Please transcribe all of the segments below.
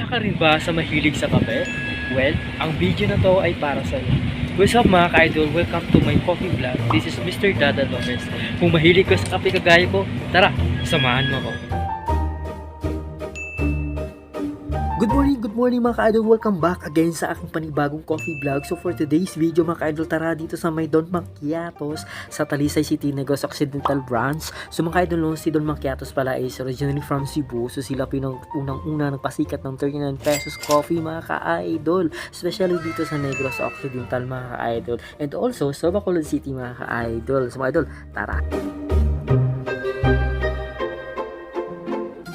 Isa ka rin ba sa mahilig sa kape? Well, ang video na to ay para sa iyo. What's up mga ka-idol? Welcome to my coffee vlog. This is Mr. Dada Lopez. Kung mahilig ka sa kape kagaya ko, tara, samahan mo ako. Good morning, morning mga ka-idol. Welcome back again sa aking panibagong coffee vlog. So for today's video mga ka-idol, tara dito sa may Don Macchiatos sa Talisay City, Negros Occidental Branch. So mga ka-idol, no, si Don Macchiatos pala is originally from Cebu. So sila pinang unang-una nagpasikat ng 39 pesos coffee mga ka-idol. Especially dito sa Negros Occidental mga ka-idol. And also sa Bacolod City mga ka-idol. So mga idol, tara.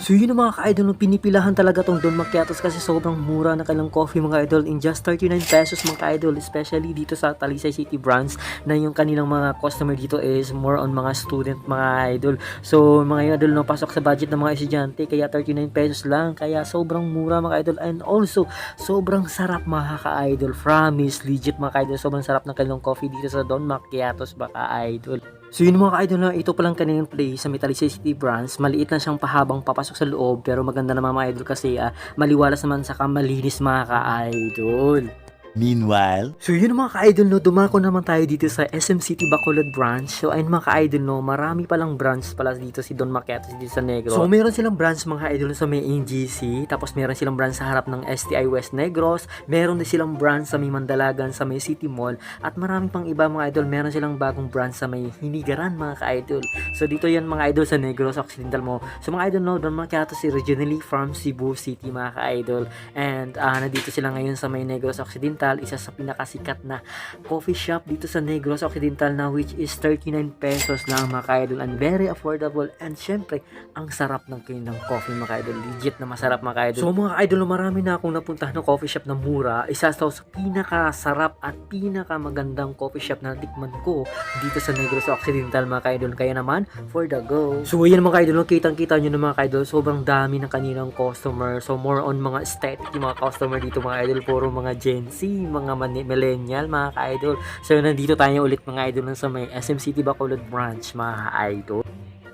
So yun mga ka-idol, pinipilahan talaga tong Don Macchiatos kasi sobrang mura na kanilang coffee mga idol in just 39 pesos mga ka-idol especially dito sa Talisay City branch na yung kanilang mga customer dito is more on mga student mga idol. So mga idol no pasok sa budget ng mga estudyante kaya 39 pesos lang kaya sobrang mura mga idol and also sobrang sarap mga ka-idol. Promise legit mga ka-idol sobrang sarap ng kanilang coffee dito sa Don Macchiatos mga idol. So yun mga ka-idol na ito palang kanilang place sa Metalisay City branch. Maliit lang siyang pahabang papasok sa loob pero maganda naman mga idol kasi ah, maliwalas naman sa malinis mga ka-idol. Meanwhile, So yun mga ka-idol no, dumako naman tayo dito sa SM City Bacolod branch. So ayun mga ka-idol no, marami palang branch pala dito si Don Maquetas dito sa Negros. So meron silang branch mga ka-idol sa may NGC, tapos meron silang branch sa harap ng STI West Negros, meron din silang branch sa may Mandalagan sa may City Mall, at marami pang iba mga idol, meron silang bagong branch sa may Hinigaran mga ka-idol. So dito yan mga idol sa Negros Occidental mo. So mga idol no, Don Maquetas originally from Cebu City mga ka-idol. And ah, nandito sila ngayon sa may Negros Occidental, isa sa pinakasikat na coffee shop dito sa Negros Occidental na which is 39 pesos lang mga ka-idol and very affordable and syempre ang sarap ng kanilang coffee mga ka-idol legit na masarap mga ka-idol. So mga ka-idol marami na akong napuntahan ng coffee shop na mura isa sa sa pinakasarap at pinakamagandang coffee shop na tikman ko dito sa Negros Occidental mga ka-idol. Kaya naman for the go. So yan mga ka-idol kitang kita nyo na mga ka-idol sobrang dami ng kanilang customer. So more on mga aesthetic yung mga customer dito mga idol puro mga Gen Z mga millennial, mga ka-idol. So, nandito tayo ulit mga idol sa may SM City Bacolod branch, mga idol.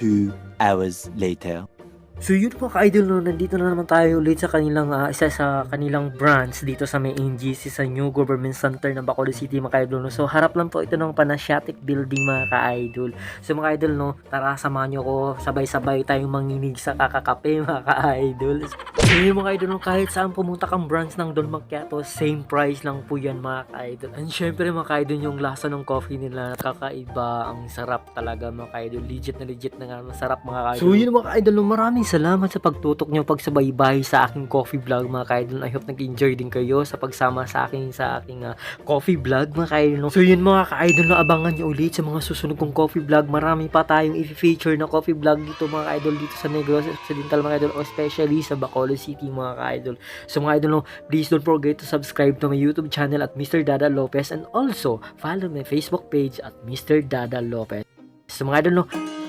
two hours later. So yun po ka-idol no, nandito na naman tayo ulit sa kanilang ah, isa sa kanilang branch dito sa may NGC sa New Government Center ng Bacolod City mga ka-idol no. So harap lang po ito ng Panasiatic Building mga ka-idol. So mga idol no, tara samahan nyo ko sabay-sabay tayong manginig sa kakakape mga ka-idol. So yun mga idol no, kahit saan pumunta kang branch ng Don Macchiato, same price lang po yan mga ka-idol. And syempre mga ka-idol yung lasa ng coffee nila kakaiba, ang sarap talaga mga ka-idol. Legit na legit na nga masarap mga ka-idol. So yun mga ka-idol no, maraming salamat sa pagtutok nyo pagsabaybay sa aking coffee vlog mga ka-idol. I hope nag-enjoy din kayo sa pagsama sa akin sa aking ah, coffee vlog mga ka-idol. So yun mga ka-idol no, abangan nyo ulit sa mga susunod kong coffee vlog. Marami pa tayong i-feature na coffee vlog dito mga ka-idol dito sa Negros Occidental mga ka-idol, especially sa Bacolod City mga ka-idol. So mga idol no, please don't forget to subscribe to my YouTube channel at Mr. Dada Lopez and also follow my Facebook page at Mr. Dada Lopez. So mga idol no,